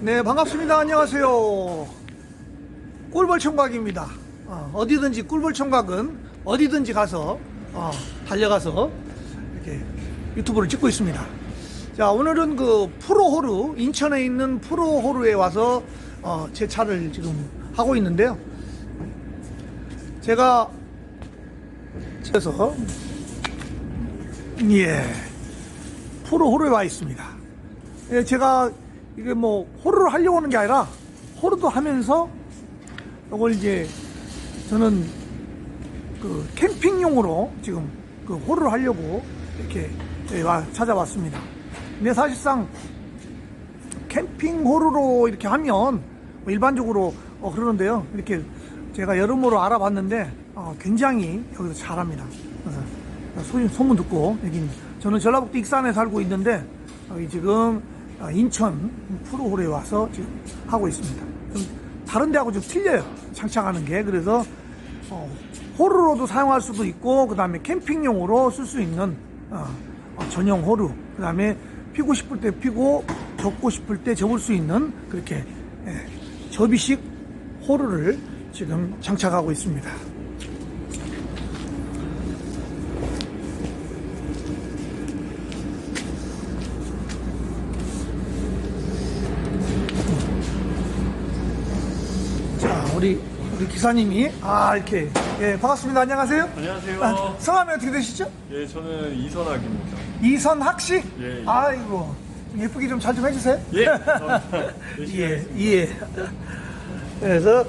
네, 반갑습니다. 안녕하세요. 꿀벌 청각입니다. 어, 디든지 꿀벌 청각은 어디든지 가서 어, 달려가서 이렇게 유튜브를 찍고 있습니다. 자, 오늘은 그 프로호르 인천에 있는 프로호르에 와서 어, 제 차를 지금 하고 있는데요. 제가 그래서 예 프로호르에 와 있습니다. 예, 제가 이게 뭐 호르를 하려고 하는 게 아니라 호르도 하면서 이걸 이제 저는 그 캠핑용으로 지금 그 호르를 하려고 이렇게 찾아왔습니다. 근데 사실상 캠핑 호르로 이렇게 하면 뭐 일반적으로 어, 그러는데요. 이렇게 제가 여러모로 알아봤는데 어, 굉장히 여기서 잘합니다. 어, 소, 소문 듣고 여기 저는 전라북도 익산에 살고 있는데 여기 지금 어, 인천 프로홀에 와서 지금 하고 있습니다. 좀 다른 데하고 좀 틀려요. 장착하는 게 그래서 어, 호루로도 사용할 수도 있고 그 다음에 캠핑용으로 쓸 수 있는 어, 어, 전용 호루 그 다음에 피고 싶을 때 피고 접고 싶을 때 접을 수 있는 그렇게 예, 접이식 호루를 지금 장착하고 있습니다. 자, 우리 우리 기사님이 아 이렇게 예 반갑습니다. 안녕하세요. 안녕하세요. 아, 성함이 어떻게 되시죠? 예, 저는 이선학입니다. 이선학 씨. 예, 예. 아이고 좀 예쁘게 좀 잘 좀 해주세요. 예, 감사합니다. 열심히 예, 하겠습니다. 예. 그래서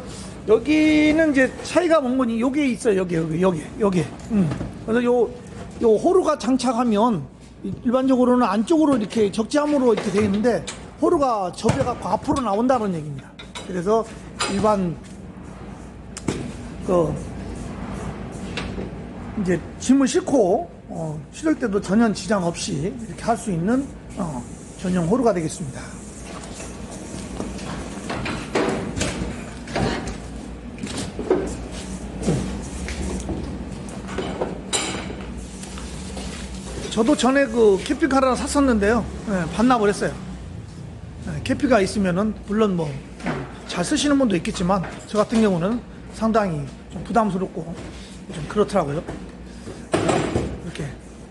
여기는 이제 차이가 뭔 거니? 여기에 있어요. 여기, 여기, 여기, 여기. 음. 그래서 요, 요 호루가 장착하면 이- 일반적으로는 안쪽으로 이렇게 적재함으로 이렇게 되어 있는데 호루가 접혀갖고 앞으로 나온다는 얘기입니다. 그래서 일반 그 이제 짐을 싣고 어, 실을 때도 전혀 지장 없이 이렇게 할 수 있는 어, 전용 호루가 되겠습니다. 저도 전에 그 캐피카를 하나 샀었는데요. 예, 반납을 했어요. 예, 캐피가 있으면은 물론 뭐 잘 쓰시는 분도 있겠지만 저 같은 경우는 상당히 좀 부담스럽고 좀 그렇더라고요. 이렇게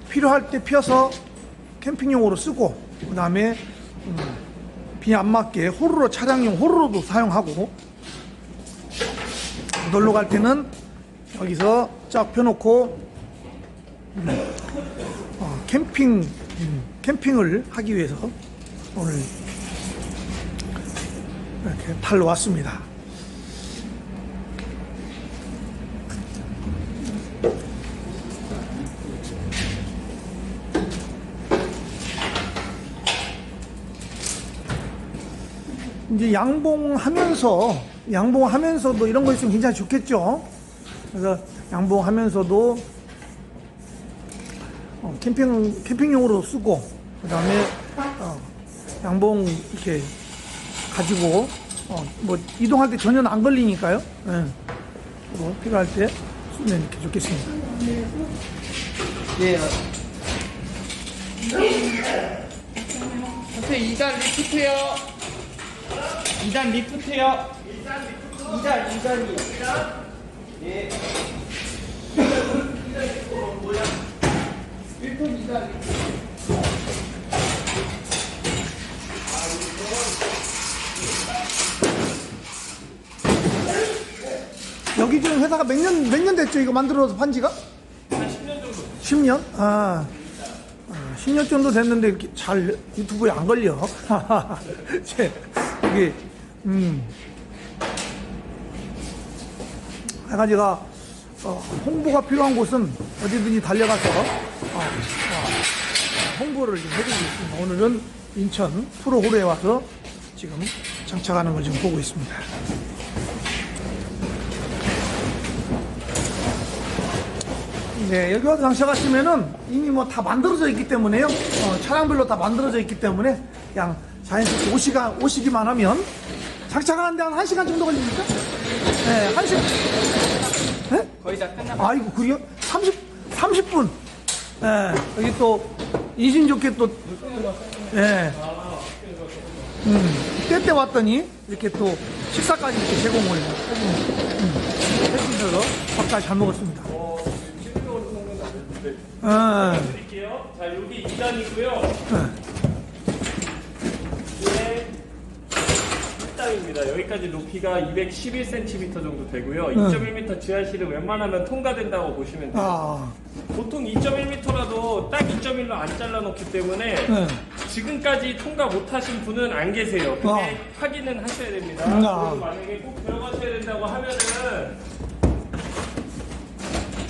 필요할 때 펴서 캠핑용으로 쓰고 그 다음에 비안 맞게 호루로 차량용 호루로도 사용하고 놀러 갈 때는 여기서 쫙 펴놓고 음, 어, 캠핑 음, 캠핑을 하기 위해서 오늘 이렇게 달러 왔습니다. 이제 양봉하면서 양봉하면서도 이런 거 있으면 굉장히 좋겠죠. 그래서 양봉하면서도 어, 캠핑 캠핑용으로 쓰고 그다음에 어, 양봉 이렇게 가지고 어, 뭐 이동할 때 전혀 안 걸리니까요. 예. 그리고 필요할 때 쓰면 이렇게 좋겠습니다. 예. 앞에 2단 리프트요. 2단 리프트요. 2단, 2단이요. 예. 1톤 2단 리프트. 여기 지금 회사가 몇 년 몇 년 됐죠? 이거 만들어서 판 지가? 한 10년 정도. 10년? 아, 아, 10년 정도 됐는데 이렇게 잘 유튜브에 안 걸려. 제, 이게, 음. 제가, 어, 홍보가 필요한 곳은 어디든지 달려가서, 어, 어, 홍보를 좀 해드리고 있습니다. 오늘은 인천 프로홀에 와서 지금 장착하는 걸 지금 보고 있습니다. 네, 여기 와서 장착하시면은 이미 뭐 다 만들어져 있기 때문에요. 어, 차량별로 다 만들어져 있기 때문에 그냥 자연스럽게 오시가, 오시기만 하면 장착하는데 한 1시간 정도 걸립니까? 네, 1시간. 네? 거의 다 끝나고. 아이고, 그래요? 30, 30분. 네, 여기 또, 인심 좋게 또, 예. 음, 때때 왔더니 이렇게 또 식사까지 이렇게 제공을 음, 해주셔서 밥까지 잘 먹었습니다. 어, 지금 7kg 정도 나는데 아, 드릴게요. 자, 여기 2단이고요. 네. 이게 1단입니다. 여기까지 높이가 211cm 정도 되고요. 네. 2.1m 지하실은 웬만하면 통과된다고 보시면 돼요. 아, 보통 2.1m라도 딱 2.1로 안 잘라놓기 때문에 네. 지금까지 통과 못하신 분은 안 계세요. 근데 아. 확인은 하셔야 됩니다. 음, 아. 그리고 만약에 꼭 들어가셔야 된다고 하면은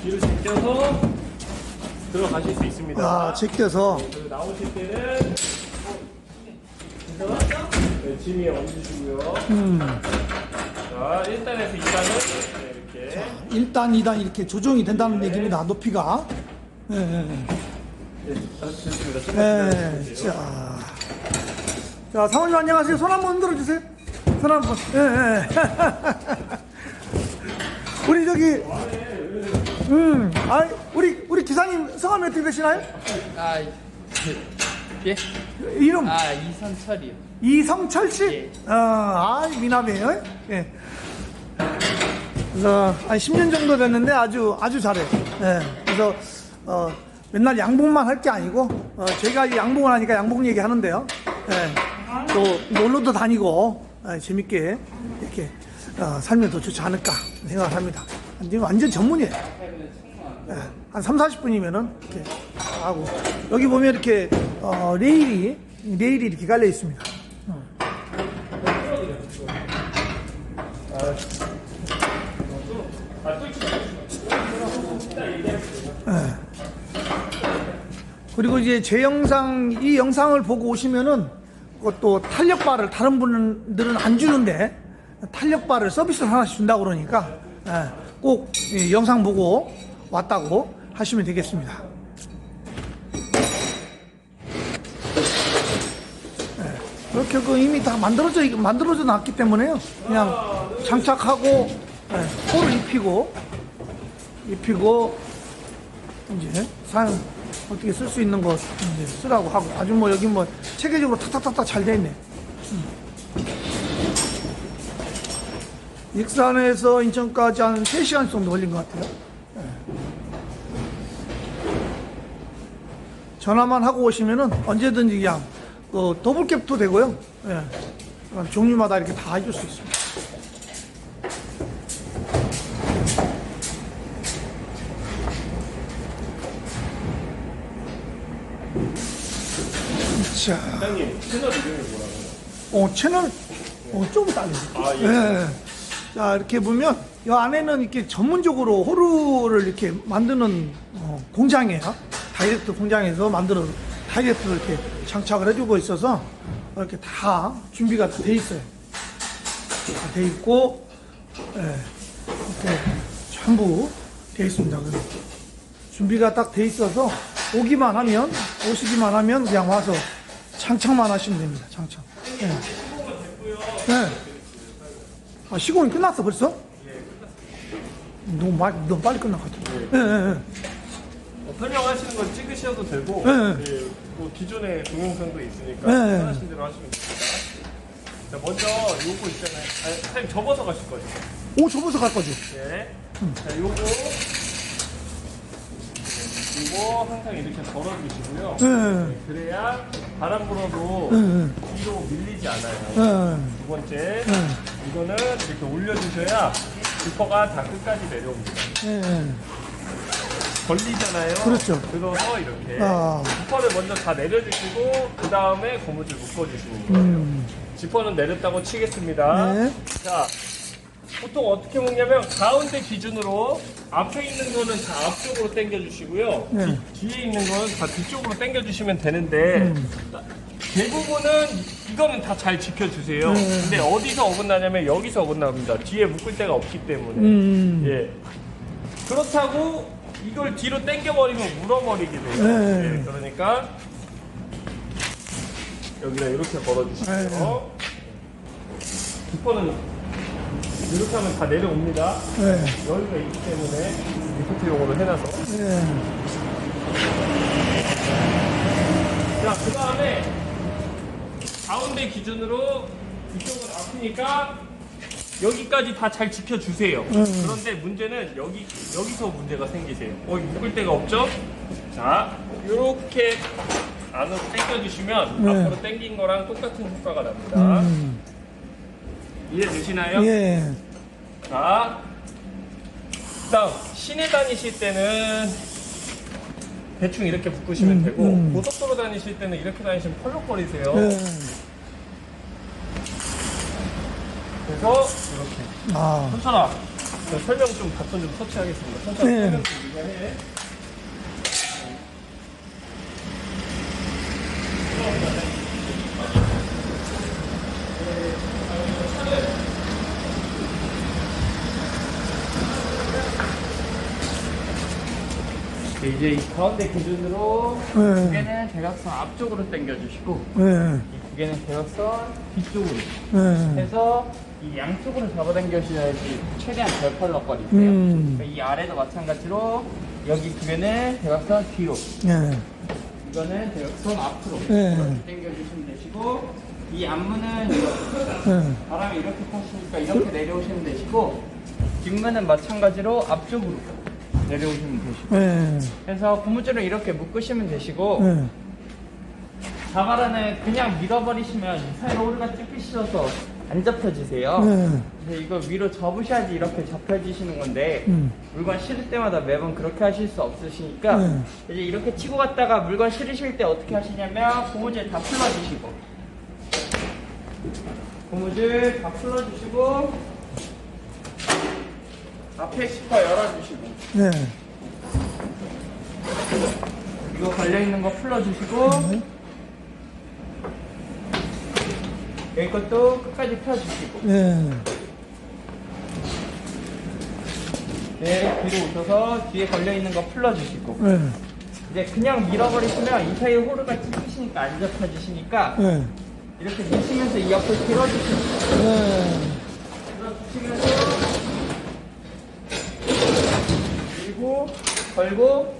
뒤로 제껴서 들어가실 수 있습니다. 아, 제껴서 그리고 나오실 때는 네, 짐 위에 얹으시고요. 음, 자, 1단에서 2단은 이렇게 1단, 2단 이렇게 조정이 된다는 얘기입니다. 높이가. 예, 예, 예. 네, 아, 됐습니다. 조금만 예, 기다려주세요. 자. 자, 사모님 안녕하세요. 손 한번 흔들어 주세요. 손 한번. 예, 예. 우리 저기, 음, 아, 우리, 우리 기사님 성함이 어떻게 되시나요? 아, 예? 이름, 아, 이선철이요. 이성철 씨? 예. 어, 아, 미남이에요. 예. 그래서 한 10년 정도 됐는데 아주, 아주 잘해요. 예. 그래서, 어, 맨날 양복만 할 게 아니고, 어, 제가 이 양복을 하니까 양복 얘기 하는데요. 예. 또 놀러도 다니고, 예, 재밌게 이렇게, 어, 살면 더 좋지 않을까 생각을 합니다. 완전, 완전 전문이에요. 예, 한 3, 40분이면은 이렇게 하고 여기 보면 이렇게 어, 레일이 레일이 이렇게 깔려 있습니다. 예. 그리고 이제 제 영상 이 영상을 보고 오시면은 그것도 탄력바를 다른 분들은 안 주는데 탄력바를 서비스를 하나씩 준다고 그러니까 예, 꼭이 영상 보고 왔다고 하시면 되겠습니다. 예, 그렇게 그 이미 다 만들어져 만들어져 놨기 때문에요. 그냥 장착하고 예, 코를 입히고 입히고 이제 사용 어떻게 쓸 수 있는 거 이제 쓰라고 하고 아주 뭐 여기 뭐 체계적으로 탁탁탁탁 잘 돼 있네. 음. 익산에서 인천까지 한 3시간 정도 걸린 것 같아요. 예. 전화만 하고 오시면은 언제든지 그냥 그 더블 캡도 되고요. 예. 종류마다 이렇게 다 해줄 수 있습니다. 자, 사장님, 채널 이름이 뭐라고요? 어, 채널, 어, 좀 딸려. 아, 예. 예. 자, 이렇게 보면, 이 안에는 이렇게 전문적으로 호루를 이렇게 만드는 어, 공장이에요. 다이렉트 공장에서 만들어, 다이렉트로 이렇게 장착을 해주고 있어서, 이렇게 다 준비가 다돼 있어요. 다 돼 있고, 예. 이렇게 전부 돼 있습니다. 그래서 준비가 딱 돼 있어서, 오기만 하면, 오시기만 하면 그냥 와서 장착만 하시면 됩니다. 장착. 예. 네. 아, 시공이 끝났어, 벌써? 너무, 말, 너무 빨리 끝난 것 같아. 예, 예, 예. 어, 설명하시는 거 찍으셔도 되고, 네. 예, 뭐 기존에 동영상도 있으니까 네. 편하신 대로 하시면 됩니다. 자, 먼저 요거 있잖아요. 아, 사장님 접어서 가실 거죠? 오, 접어서 갈 거지. 네. 자, 요거. 요거 항상 이렇게 덜어주시고요. 예, 그래야 바람 불어도 예, 뒤로 밀리지 않아요. 예. 두 번째, 이거는 이렇게 올려주셔야 지퍼가 다 끝까지 내려옵니다. 예, 예. 걸리잖아요. 그렇죠. 그래서 이렇게 아. 지퍼를 먼저 다 내려주시고 그 다음에 고무줄 묶어주시는 거예요. 지퍼는 내렸다고 치겠습니다. 네. 자, 보통 어떻게 먹냐면 가운데 기준으로 앞에 있는 거는 다 앞쪽으로 당겨주시고요. 네. 뒤, 뒤에 있는 거는 다 뒤쪽으로 당겨주시면 되는데 대부분은 이거는 다 잘 지켜주세요. 네. 근데 어디서 어긋나냐면 여기서 어긋납니다. 뒤에 묶을 데가 없기 때문에. 음. 예. 그렇다고 이걸 뒤로 당겨버리면 물어버리게 돼요. 네. 예, 그러니까 여기다 이렇게 걸어주시고요. 기퍼는 이렇게 하면 다 내려옵니다. 예, 여기가 있기 때문에 리프트용으로 해놔서. 예. 자, 그 다음에 가운데 기준으로 이쪽은 아프니까 여기까지 다 잘 지켜주세요. 그런데 문제는 여기 여기서 문제가 생기세요. 어, 묶을 데가 없죠? 자, 이렇게 안으로 당겨주시면 네. 앞으로 당긴 거랑 똑같은 효과가 납니다. 음, 이해되시나요? 예. 자, 그다음 시내 다니실 때는 대충 이렇게 묶으시면 음, 되고 음. 고속도로 다니실 때는 이렇게 다니시면 펄럭거리세요. 예. 그래서 이렇게 아, 천천아, 저 설명 좀 바톤 좀 터치하겠습니다. 천천히 네. 설명 좀 네가 해. 이제 이 가운데 기준으로 예. 무게는 대각선 앞쪽으로 당겨주시고 예. 이 무게는 대각선 뒤쪽으로 예. 해서 이 양쪽으로 잡아당겨셔야지 최대한 덜 펄럭거리세요. 음. 그러니까 이 아래도 마찬가지로 여기 무게는 대각선 뒤로 예. 이거는 대각선 앞으로 네. 이렇게 당겨주시면 되시고 이 앞문은 이렇게 예. 바람이 이렇게 타시니까 이렇게 내려오시면 되시고 뒷문은 마찬가지로 앞쪽으로 내려오시면 되시고 예. 그래서 고무줄을 이렇게 묶으시면 되시고 예. 자바라는 그냥 밀어버리시면 이 사이로 오르가 찝히셔서 안 잡혀지세요 예. 그래서 이거 위로 접으셔야지 이렇게 잡혀지시는 건데 음. 물건 실을 때마다 매번 그렇게 하실 수 없으시니까 네. 이제 이렇게 치고 갔다가 물건 실으실 때 어떻게 하시냐면 고무줄 다 풀어주시고 고무줄 다 풀어주시고 앞에 시퍼 열어주시고 예. 이거 걸려있는 거 풀어주시고 네. 여기 것도 끝까지 펴주시고 예. 네 뒤로 오셔서 뒤에 걸려있는 거 풀어주시고 예. 이제 그냥 밀어버리시면 이 사이에 호르가 찝히시니까 안 잡혀지시니까 예. 이렇게 미시면서 이 옆을 들어주시고 예. 들어주시면서 그리고 걸고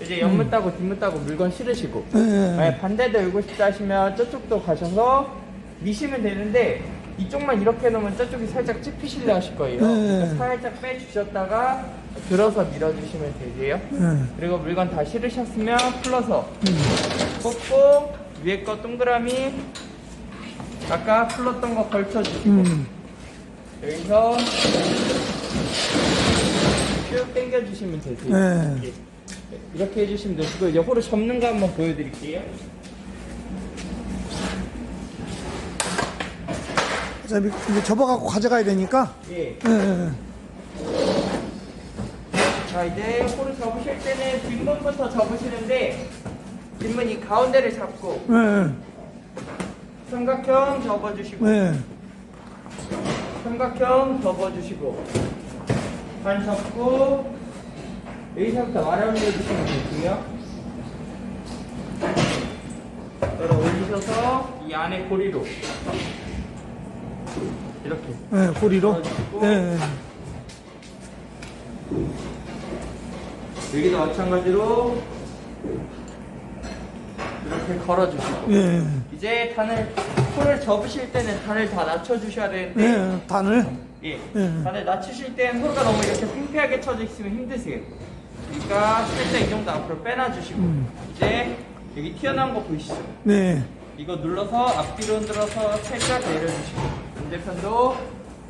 이제 옆문 따고 뒷문 따고 물건 실으시고 예. 만약 반대도 열고 싶다 하시면 저쪽도 가셔서 미시면 되는데 이쪽만 이렇게 놓으면 저쪽이 살짝 찝히실려 하실 거예요 네. 그러니까 살짝 빼주셨다가 들어서 밀어주시면 되세요 예. 그리고 물건 다 실으셨으면 풀러서 꽂고 위에 거 동그라미 아까 풀렀던 거 걸쳐주시고 음. 여기서 쭉 당겨주시면 되세요 네. 예. 이렇게 해주시면 되시고 이제 호를 접는 거 한번 보여드릴게요 어차피 이제 접어갖고 가져가야 되니까. 예. 예. 예. 자 이제 호를 접으실 때는 뒷문부터 접으시는데 뒷문 이 가운데를 잡고 예. 삼각형 접어주시고 예. 삼각형 접어주시고 반 접고 여기서부터 말아 올려주시면 되고요 열어 올리셔서 이 안에 고리로 이렇게 예. 고리로. 예. 여기도 마찬가지로 이렇게 걸어주시고 예. 이제 단을 코를 접으실 때는 단을 다 낮춰주셔야 되는데 예. 단을. 예. 예. 다들 낮추실 땐 호가 너무 이렇게 팽팽하게 쳐져 있으면 힘드세요. 그러니까 살짝 이 정도 앞으로 빼놔주시고 음. 이제 여기 튀어나온 거 보이시죠? 네. 이거 눌러서 앞뒤로 흔들어서 살짝 내려주시고 반대편도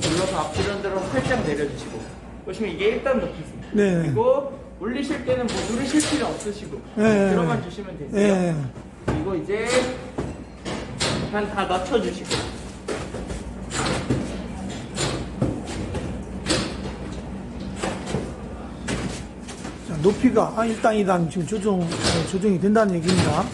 눌러서 앞뒤로 흔들어서 살짝 내려주시고 보시면 이게 1단 높이세요. 네. 그리고 올리실 때는 뭐 누르실 필요 없으시고 네. 들어만 주시면 되세요. 예. 그리고 이제 단다 낮춰주시고 높이가 한 1단, 2단 지금 조정, 어, 조정이 된다는 얘기입니다.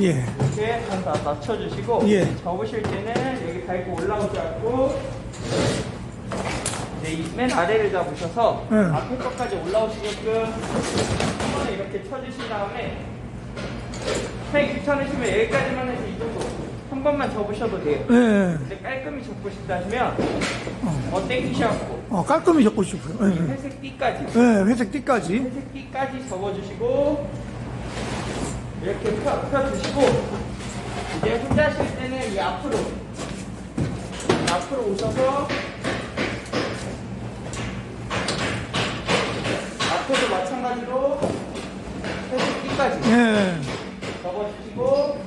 예. 이렇게 단다 낮춰주시고 예. 접으실 때는 여기 밟고 올라오지 않고 네, 이 맨 아래를 잡으셔서 예. 앞에 것까지 올라오시게끔 한 번에 이렇게 쳐주신 다음에 사장님 귀찮으시면 여기까지만 해서 이 정도 한 번만 접으셔도 돼요. 예. 근데 깔끔히 접고 싶다 하시면 어 땡기셔갖고 어, 깔끔히 적고 싶어요. 예. 회색 띠까지 예, 회색 띠까지. 회색 띠까지 접어주시고 이렇게 펴, 펴주시고 이제 혼자 하실 때는 이 앞으로 앞으로 오셔서 앞에도 마찬가지로 회색 띠까지 예. 접어주시고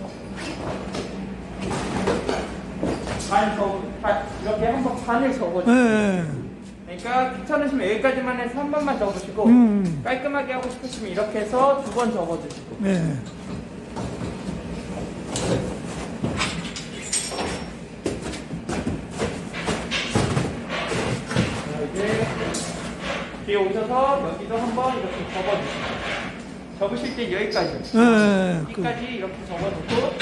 반 접어 반 이렇게 한 번 반을 접어주시고 예. 그러니까 귀찮으시면 여기까지만 해서 한 번만 접으시고 음. 깔끔하게 하고 싶으시면 이렇게 해서 두 번 접어주시고 예. 뒤에 오셔서 여기도 한번 이렇게 접어주시고 접으실 때 여기까지 예. 그, 여기까지 이렇게 접어놓고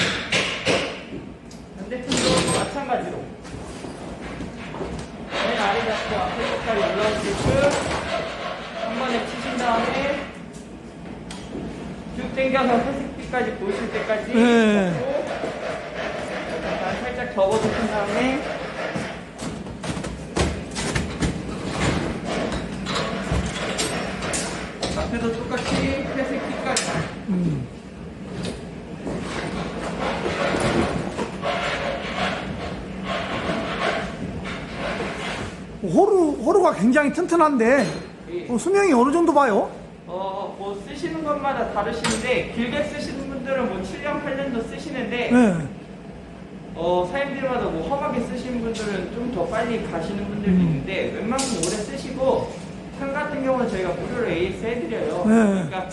반대편도 마찬가지로 맨 아래 잡고 앞에 끝까지 올라오게끔 한 번에 치신 다음에 쭉 당겨서 회색빛까지 보이실 때까지 네. 접고 약간 살짝 접어주신 다음에 앞에도 똑같이 회색 빛까지 음. 호루, 호루가 굉장히 튼튼한데, 예. 어, 수명이 어느 정도 봐요? 어, 뭐 쓰시는 것마다 다르시는데 길게 쓰시는 분들은 뭐 7년, 8년도 쓰시는데 예. 어, 사장님들마다 뭐 험하게 쓰시는 분들은 좀 더 빨리 가시는 분들도 음. 있는데 웬만큼 오래 쓰시고 창 같은 경우는 저희가 무료로 AS 해드려요. 네. 그러니까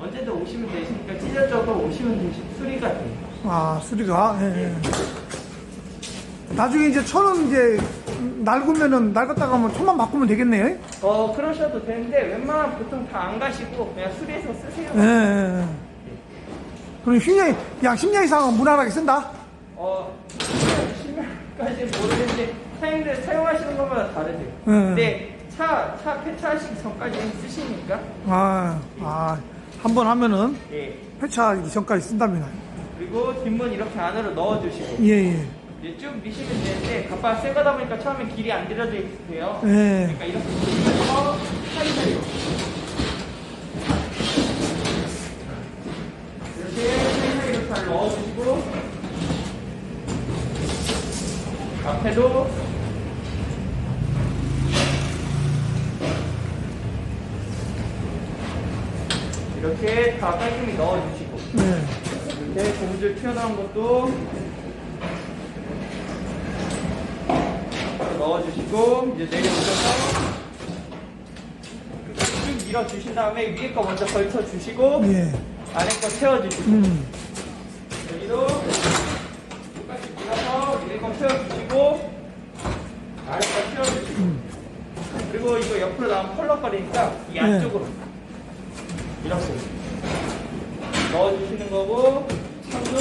언제든 오시면 되시니까 찢어져도 오시면 되시 수리가 돼요. 아, 수리가, 예. 예. 나중에 이제 천은 이제 낡으면은 낡았다가 하면 천만 바꾸면 되겠네요? 어, 그러셔도 되는데 웬만하면 보통 다 안 가시고 그냥 수리해서 쓰세요. 예. 예. 예. 그럼 10년, 약 10년 이상은 무난하게 쓴다? 어, 10년까지 모르겠는데 사장님들 사용하시는 것마다 다르세요. 네. 근데 차, 차 폐차하시기 전까지는 쓰시니까 아, 아, 한 번 하면은 예. 폐차하기 전까지 쓴답니다. 그리고 뒷문 이렇게 안으로 넣어주시고 예, 예. 이제 쭉 미시면 되는데 갑바 새 거다 보니까 처음에 길이 안 들어져 있으세요. 예. 그러니까 이렇게 보시면서 사이사이로 이렇게 사이사이로 잘 넣어주시고 앞에도 이렇게 다 깔끔히 넣어주시고 예. 이렇게 고무줄 튀어나온 것도 넣어주시고 이제 내려오셔서 쭉 밀어주신 다음에 위에 거 먼저 걸쳐주시고 예. 아래 거 채워주시고 음. 여기도 똑같이 밀어서 위에 거 채워주시고 아래 거 채워주시고 그리고 이거 옆으로 나오면 펄럭거리니까 이 네. 안쪽으로 이렇게 넣어주시는 거고 창도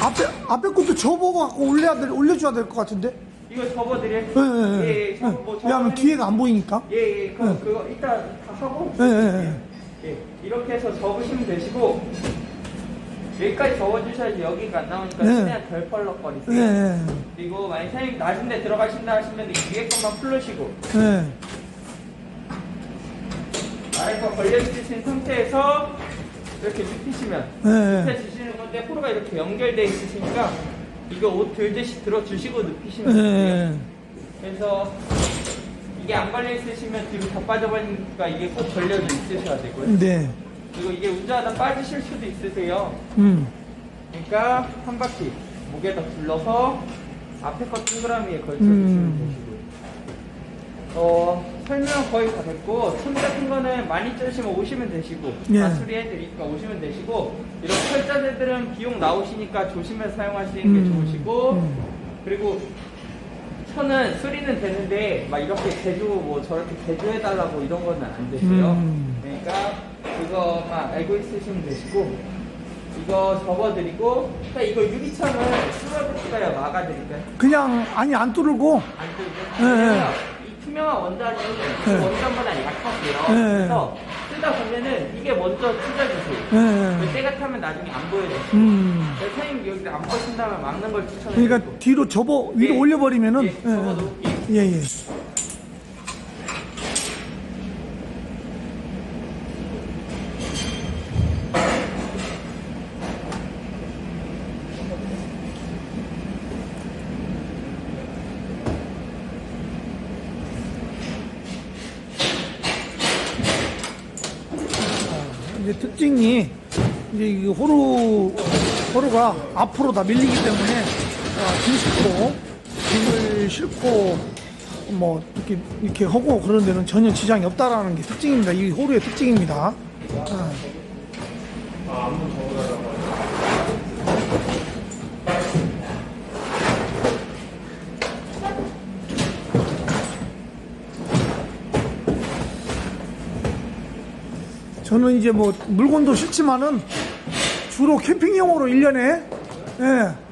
앞에, 앞에 것도 접어갖고 올려야 될, 올려줘야 될 것 같은데? 이거 접어드려. 예, 예, 예. 예, 예. 접어, 뭐 왜냐하면 접어드리- 뒤에가 안 보이니까. 예, 예. 그, 네. 그거 이따 다 하고. 예, 예, 예. 이렇게 해서 접으시면 되시고, 여기까지 접어주셔야지 여기가 안 나오니까 네. 최대한 덜 펄럭거리세요. 예. 예, 그리고 만약 사장님 낮은 데 들어가신다 하시면 이 위에 것만 풀르시고, 예. 거 걸려있으신 상태에서 이렇게 눕히시면, 예. 눕혀주시는 건데, 호루가 이렇게 연결되어 있으시니까, 이거 옷 들듯이 들어주시고 눕히시면 예. 돼요. 예. 그래서 이게 안 걸려 있으시면 뒤로 다 빠져버리니까 이게 꼭 걸려져 있으셔야 되고요. 네. 그리고 이게 운전하다 빠지실 수도 있으세요. 음. 그러니까 한 바퀴 목에다 둘러서 앞에 거 동그라미에 걸쳐주시면 음. 되시고요. 어, 설명 거의 다 됐고, 천 같은 거는 많이 쪄시면 오시면 되시고, 예. 다 수리해드리니까 오시면 되시고, 이런 철자재들은 비용 나오시니까 조심해서 사용하시는 게 음. 좋으시고, 음. 그리고 천은 수리는 되는데 막 이렇게 제조 뭐 저렇게 제조해달라고 이런 거는 안 되세요. 음. 그러니까 그거만 알고 있으시면 되시고 이거 접어드리고 그러니까 이거 유리천을 뚫어드릴까요? 막아드릴까요? 그냥, 아니, 안 뚫고, 안 뚫고 예, 예. 투명한 원단이 그 예. 원단보다 약하세요. 예. 그래서 쓰다 보면은 이게 먼저 찢어지세요. 예, 예. 때가 타면 나중에 안 보여져요. 음. 그래서 선생님 여기 안 보신다면 막는 걸 추천해요. 그러니까 뒤로 접어 위로 예. 올려버리면은 예, 접어놓을게요. 예, 예. 이제 특징이 이제 이 호루 앞으로 다 밀리기 때문에 어, 짐 싣고 짐을 싣고 뭐 이렇게 이렇게 하고 그런 데는 전혀 지장이 없다라는 게 특징입니다. 이 호루의 특징입니다. 어. 저는 이제 뭐 물건도 싫지만은 주로 캠핑용으로 1년에 예.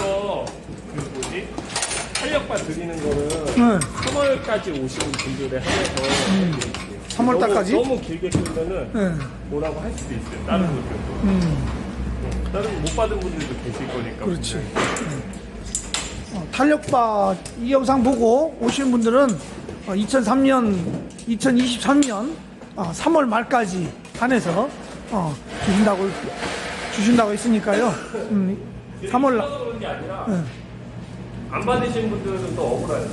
이거 그 뭐지? 탄력바 드리는 거는 네. 3월까지 오시는 분들에 한해서 3월 달까지? 너무, 너무 길게 끌면은 예. 뭐라고 할 수도 있어요. 다른 분들도. 음, 응. 다른 못 받은 분들도 계실 거니까. 그렇지. 분명히. 어, 탄력바 이 영상 보고 오신 분들은 2003년, 2023년 3월 말까지 한해서 어, 주신다고 주신다고 했으니까요. 음, 3월 날- 예. 안 받으신 분들은 또 억울해요.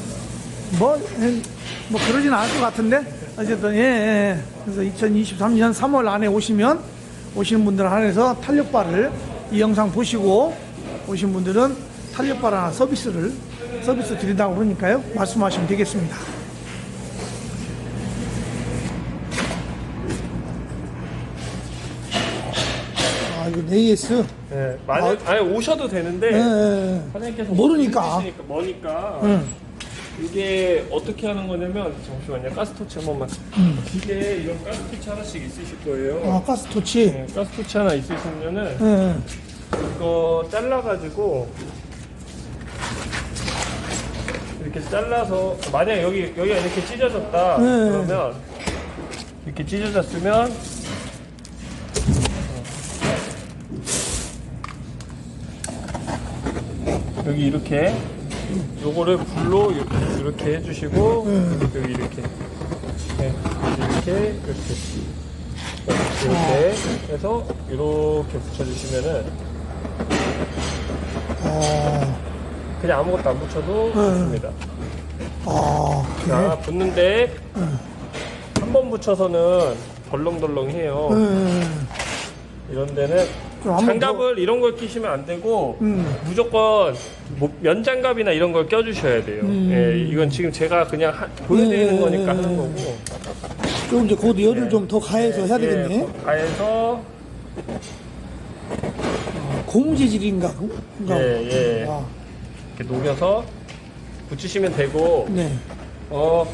뭐, 에, 뭐 그러진 않을 것 같은데 어쨌든 예, 예. 그래서 2023년 3월 안에 오시면 오시는 분들 한해서 탄력바를 이 영상 보시고 오신 분들은 탄력바 하나 서비스를 서비스 드린다고 그러니까요 말씀하시면 되겠습니다. 아 이거 AS 네, 만약 아니 오셔도 되는데 예, 예, 예. 사장님께서 모르니까. 해주시니까 머니까 응. 이게 어떻게 하는 거냐면 잠시만요 가스토치 한 번만 이게 이런 가스토치 하나씩 있으실 거예요 아 가스토치 네, 가스토치 하나 있으시면은 예, 예. 이거 잘라가지고 이렇게 잘라서 만약 여기 여기가 이렇게 찢어졌다 네. 그러면 이렇게 찢어졌으면 여기 이렇게 요거를 불로 이렇게, 이렇게 해주시고 여기 이렇게 네, 이렇게 이렇게 이렇게 해서 이렇게 붙여주시면은 어, 그냥 아무것도 안 붙여도 좋습니다. 아, 그래. 자, 붙는데 한 번 붙여서는 덜렁덜렁해요. 예, 예. 이런 데는 장갑을 이런 걸 끼시면 안 되고 음. 무조건 뭐 면장갑이나 이런 걸 껴주셔야 돼요. 예, 이건 지금 제가 그냥 하- 보여드리는 음. 거니까 하는 거고. 좀 이제 곧 열을 좀더 가해서 해야 되겠네. 예, 가해서 고무 재질인가? 그런가? 예, 예. 아, 이렇게 녹여서 붙이시면 되고 네. 어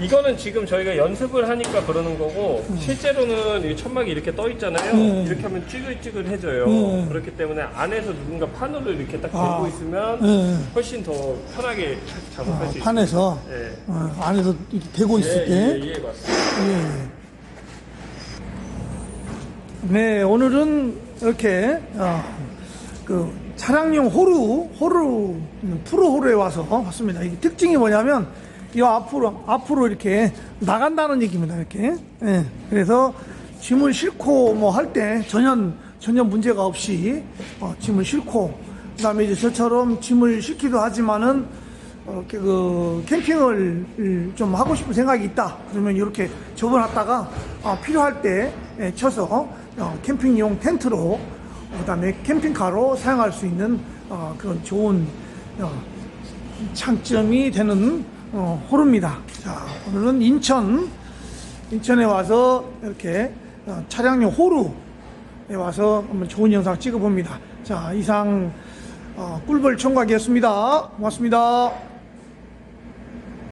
이거는 지금 저희가 연습을 하니까 그러는 거고 실제로는 이 천막이 이렇게 떠 있잖아요. 음. 이렇게 하면 찌글찌글해져요. 음. 그렇기 때문에 안에서 누군가 판으로 이렇게 딱 들고 아. 있으면 예. 훨씬 더 편하게 작업할 아, 수 있어요. 판에서 예. 어, 안에서 이렇게 대고 있을 예, 때. 예, 예, 맞습니다. 예. 네, 오늘은 이렇게 어, 그 차량용 호루, 호루 프로 호루에 와서 봤습니다. 이게 특징이 뭐냐면 이 앞으로 앞으로 이렇게 나간다는 얘기입니다. 이렇게. 예. 그래서 짐을 싣고 뭐 할 때 전혀 전혀 문제가 없이 어, 짐을 싣고 그다음에 이제 저처럼 짐을 싣기도 하지만은 어, 이렇게 그 캠핑을 좀 하고 싶은 생각이 있다. 그러면 이렇게 접어놨다가 어, 필요할 때 예, 쳐서 어, 캠핑용 텐트로 그다음에 캠핑카로 사용할 수 있는 어, 그런 좋은 어, 장점이 되는 어, 호루입니다. 자, 오늘은 인천 인천에 와서 이렇게 어, 차량용 호루에 와서 한번 좋은 영상 찍어봅니다. 자, 이상 어, 꿀벌 총각이었습니다. 고맙습니다.